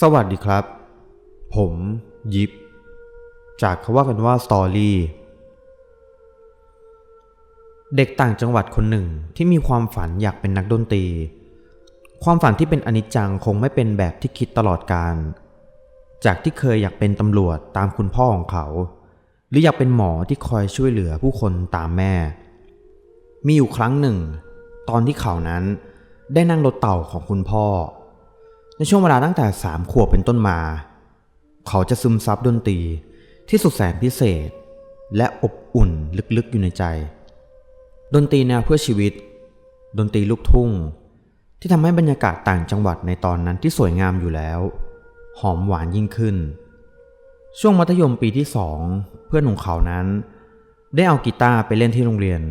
สวัสดีครับ ผมยิปจากคำว่ากันว่าสตอรี่เด็กต่างจังหวัดคนหนึ่งที่มีความฝันอยากเป็นนักดนตรี ความฝันที่เป็นอนิจจังคงไม่เป็นแบบที่คิดตลอดการ จากที่เคยอยากเป็นตำรวจตามคุณพ่อของเขา หรืออยากเป็นหมอที่คอยช่วยเหลือผู้คนตามแม่ มีอยู่ครั้งหนึ่ง ตอนที่เขานั้นได้นั่งรถเต่าของคุณพ่อ ในช่วงเวลาตั้งแต่สามขวบเป็นต้นมา เขาจะซึมซับดนตรีที่สุดแสนพิเศษ และอบอุ่นลึกๆอยู่ในใจ ดนตรีแนวเพื่อชีวิต ดนตรีลูกทุ่ง ที่ทำให้บรรยากาศต่างจังหวัดในตอนนั้นที่สวยงามอยู่แล้ว หอมหวานยิ่งขึ้น ช่วงมัธยมปีที่สองเพื่อนของเขานั้น ได้เอากีตาร์ไปเล่นที่โรงเรียน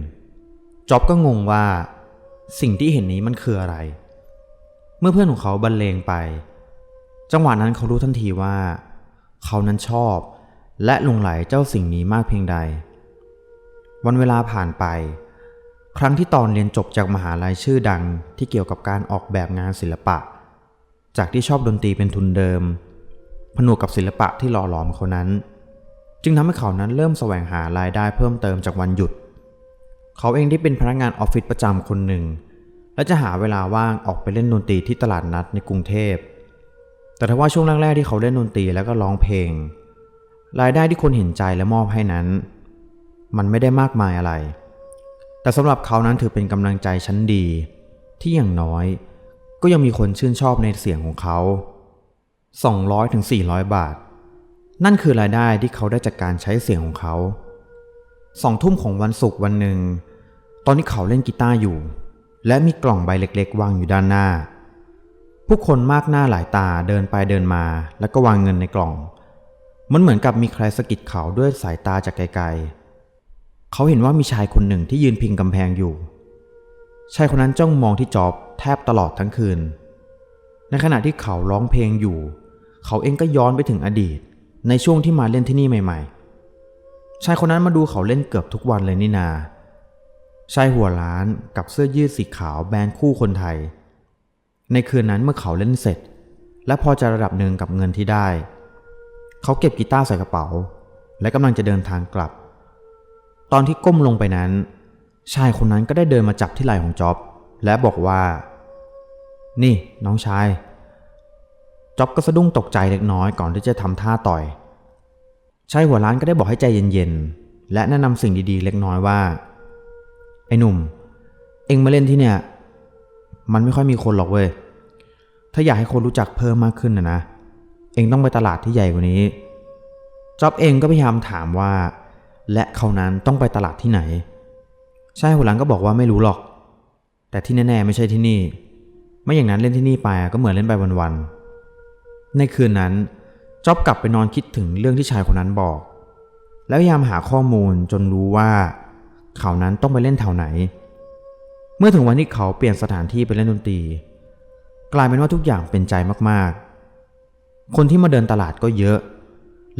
จ็อบก็งงว่า สิ่งที่เห็นนี้มันคืออะไรเมื่อเพื่อนของเขาบรรเลงไป จังหวะนั้นเขารู้ทันทีว่า เขานั้นชอบ และหลงไหลเจ้าสิ่งนี้มากเพียงใด วันเวลาผ่านไป ครั้งที่ตอนเรียนจบจากมหาลัยชื่อดังที่เกี่ยวกับการออกแบบงานศิลปะ จากที่ชอบดนตรีเป็นทุนเดิม ผนวกกับศิลปะที่หล่อหลอมเขานั้น จึงทำให้เขานั้นเริ่มแสวงหารายได้เพิ่มเติมจากวันหยุด เขาเองที่เป็นพนักงานออฟฟิศประจำคนหนึ่ง และจะหาเวลาว่างออกไปเล่นดนตรีที่ตลาดนัดในกรุงเทพ แต่ถ้าว่าช่วงแรกๆที่เขาเล่นดนตรีแล้วก็ร้องเพลง รายได้ที่คนเห็นใจและมอบให้นั้น มันไม่ได้มากมายอะไร แต่สำหรับเขานั้นถือเป็นกำลังใจชั้นดี ที่อย่างน้อย ก็ยังมีคนชื่นชอบในเสียงของเขา 200ถึง400 บาท นั่นคือรายได้ที่เขาได้จากการใช้เสียงของเขาสองทุ่มของวันศุกร์วันหนึ่ง ตอนที่เขาเล่นกีตาร์อยู่ และมีกล่องใบเล็กๆ วางอยู่ด้านหน้า ผู้คนมากหน้าหลายตาเดินไปเดินมาแล้วก็วางเงินในกล่อง มันเหมือนกับมีใครสะกิดเขาด้วยสายตาจากไกลๆ เขาเห็นว่ามีชายคนหนึ่งที่ยืนพิงกำแพงอยู่ ชายคนนั้นจ้องมองที่จอบแทบตลอดทั้งคืน ในขณะที่เขาร้องเพลงอยู่ เขาเองก็ย้อนไปถึงอดีต ในช่วงที่มาเล่นที่นี่ใหม่ ๆ ชายคนนั้นมาดูเขาเล่นเกือบทุกวันเลยนี่นา ชายหัวล้านกับเสื้อยืดสีขาวแบรนด์คู่คนไทย ในคืนนั้นเมื่อเขาเล่นเสร็จ และพอจะระดับหนึ่งกับเงินที่ได้ เขาเก็บกีตาร์ใส่กระเป๋า และกำลังจะเดินทางกลับ ตอนที่ก้มลงไปนั้น ชายคนนั้นก็ได้เดินมาจับที่ไหล่ของจ็อบ และบอกว่า นี่น้องชายจ็อบก็สะดุ้งตกใจเล็กน้อยก่อนที่จะทำท่าต่อยชายหัวล้านก็ได้บอกให้ใจเย็นๆและแนะนำสิ่งดีๆ เล็กน้อยว่า อ้หนุ่ม เอ็งมาเล่นที่เนี่ย มันไม่ค่อยมีคนหรอกเว้ย ถ้าอยากให้คนรู้จักเพิ่มมากขึ้นนะนะ เอ็งต้องไปตลาดที่ใหญ่กว่านี้จ็อบเองก็พยายามถามว่า และเขานั้นต้องไปตลาดที่ไหนชายหัวหลังก็บอกว่าไม่รู้หรอก แต่ที่แน่ๆไม่ใช่ที่นี่ ไม่อย่างนั้นเล่นที่นี่ไปก็เหมือนเล่นไปวันๆ ในคืนนั้นจ็อบกลับไปนอนคิดถึงเรื่องที่ชายคนนั้นบอก แล้วพยายามหาข้อมูลจนรู้ว่า เขานั้นต้องไปเล่นแถวไหน เมื่อถึงวันที่เขาเปลี่ยนสถานที่ไปเล่นดนตรี กลายเป็นว่าทุกอย่างเป็นใจมากๆ คนที่มาเดินตลาดก็เยอะ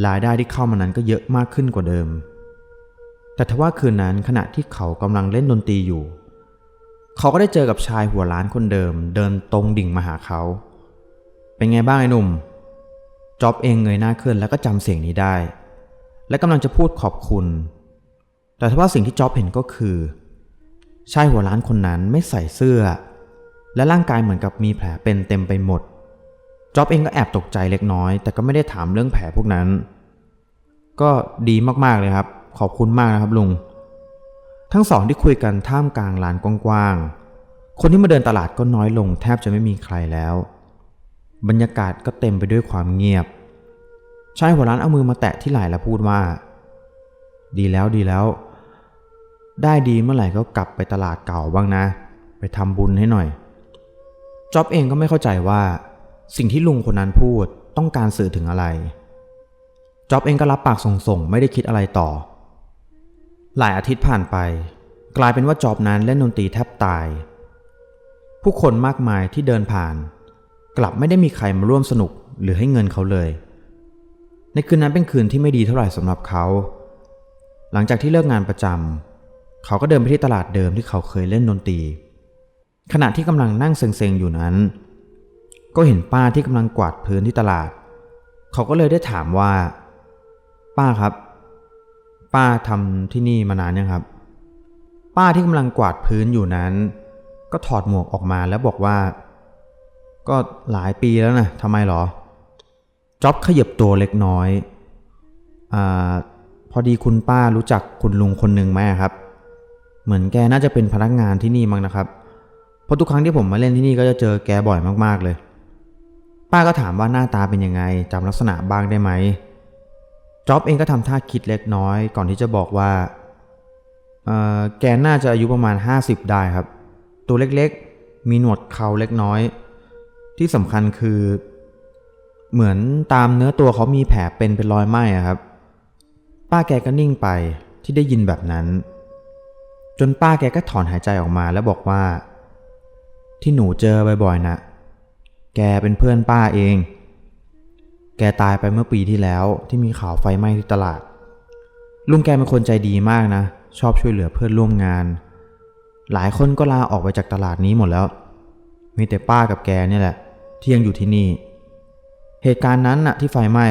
รายได้ที่เข้ามานั้นก็เยอะมากขึ้นกว่าเดิม แต่ทว่าคืนนั้นขณะที่เขากำลังเล่นดนตรีอยู่ เขาก็ได้เจอกับชายหัวล้านคนเดิม เดินตรงดิ่งมาหาเขา เป็นไงบ้างไอ้หนุ่มจ็อบเองเงยหน้าขึ้นแล้วก็จำเสียงนี้ได้ และกำลังจะพูดขอบคุณ แต่ทว่าสิ่งที่จ็อบเห็นก็คือชายหัวล้านคนนั้นไม่ใส่เสื้อ และร่างกายเหมือนกับมีแผลเป็นเต็มไปหมดจ็อบเองก็แอบตกใจเล็กน้อย แต่ก็ไม่ได้ถามเรื่องแผลพวกนั้น ก็ดีมากๆเลยครับ ขอบคุณมากนะครับลุง ทั้งสองที่คุยกันท่ามกลางลานกว้างๆ คนที่มาเดินตลาดก็น้อยลง แทบจะไม่มีใครแล้ว บรรยากาศก็เต็มไปด้วยความเงียบ ชายหัวร้านเอามือมาแตะที่ไหล่และพูดว่า ดีแล้วดีแล้ว ได้ดีเมื่อไหร่ก็กลับไปตลาดเก่าบ้างนะ ไปทำบุญให้หน่อยจ็อบเองก็ไม่เข้าใจว่า สิ่งที่ลุงคนนั้นพูดต้องการสื่อถึงอะไรจ็อบเองก็รับปากส่งๆ ไม่ได้คิดอะไรต่อ หลายอาทิตย์ผ่านไป กลายเป็นว่าจ็อบนั้นเล่นดนตรีแทบตาย ผู้คนมากมายที่เดินผ่าน กลับไม่ได้มีใครมาร่วมสนุกหรือให้เงินเขาเลย ในคืนนั้นเป็นคืนที่ไม่ดีเท่าไหร่สำหรับเขา หลังจากที่เลิกงานประจำเขาก็เดินไปที่ตลาดเดิมที่เขาเคยเล่นดนตรี ขณะที่กำลังนั่งเซ็งๆอยู่นั้น ก็เห็นป้าที่กำลังกวาดพื้นที่ตลาด เขาก็เลยได้ถามว่า ป้าครับ ป้าทำที่นี่มานานยังครับ ป้าที่กำลังกวาดพื้นอยู่นั้น ก็ถอดหมวกออกมาแล้วบอกว่า ก็หลายปีแล้วนะทำไมหรอจ็อบขยับตัวเล็กน้อยอ่า พอดีคุณป้ารู้จักคุณลุงคนหนึ่งไหมครับ เหมือนแกน่าจะเป็นพนักงานที่นี่มั้งนะครับ เพราะทุกครั้งที่ผมมาเล่นที่นี่ก็จะเจอแกบ่อยมากๆเลย ป้าก็ถามว่าหน้าตาเป็นยังไงจำลักษณะบ้างได้ไหมจ็อบเองก็ทำท่าคิดเล็กน้อย ก่อนที่จะบอกว่าแกน่าจะอายุประมาณ 50 ได้ครับ ตัวเล็กๆ มีหนวดเขาเล็กน้อย ที่สำคัญคือ เหมือนตามเนื้อตัวเขามีแผลเป็นเป็นรอยไหม้ครับ ป้าแกก็นิ่งไปที่ได้ยินแบบนั้น จนป้าแกก็ถอนหายใจออกมาแล้วบอกว่า ที่หนูเจอบ่อยๆนะแกเป็นเพื่อนป้าเอง แกตายไปเมื่อปีที่แล้วที่มีข่าวไฟไหม้ที่ตลาด ลุงแกเป็นคนใจดีมากนะ ชอบช่วยเหลือเพื่อนร่วมงาน หลายคนก็ลาออกไปจากตลาดนี้หมดแล้ว มีแต่ป้ากับแกเนี่ยแหละ ที่ยังอยู่ที่นี่ เหตุการณ์นั้นน่ะที่ไฟไหม้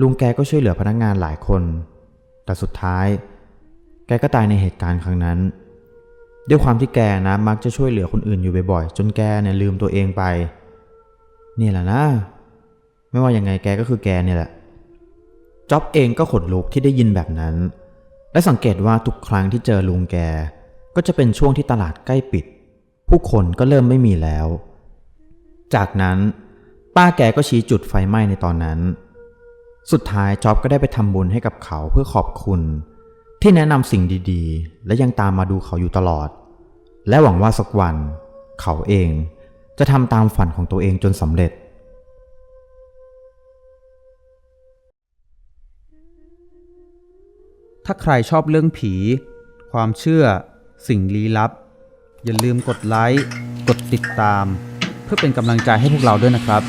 ลุงแกก็ช่วยเหลือพนักงานหลายคน แต่สุดท้าย แกก็ตายในเหตุการณ์ครั้งนั้น ด้วยความที่แกนะมักจะช่วยเหลือคนอื่นอยู่บ่อยๆ จนแกเนี่ยลืมตัวเองไป นี่แหละนะ ไม่ว่ายังไงแกก็คือแกเนี่ยแหละจ็อบเองก็ขนลุกที่ได้ยินแบบนั้น และสังเกตว่าทุกครั้งที่เจอลุงแก ก็จะเป็นช่วงที่ตลาดใกล้ปิด ผู้คนก็เริ่มไม่มีแล้ว จากนั้นป้าแกก็ชี้จุดไฟไหม้ในตอนนั้น สุดท้ายจ็อบก็ได้ไปทำบุญให้กับเขาเพื่อขอบคุณ ที่แนะนำสิ่งดีๆ และยังตามมาดูเขาอยู่ตลอด และหวังว่าสักวัน เขาเองจะทำตามฝันของตัวเองจนสำเร็จ ถ้าใครชอบเรื่องผี ความเชื่อ สิ่งลี้ลับ อย่าลืมกดไลค์ กดติดตาม เพื่อเป็นกำลังใจให้พวกเราด้วยนะครับ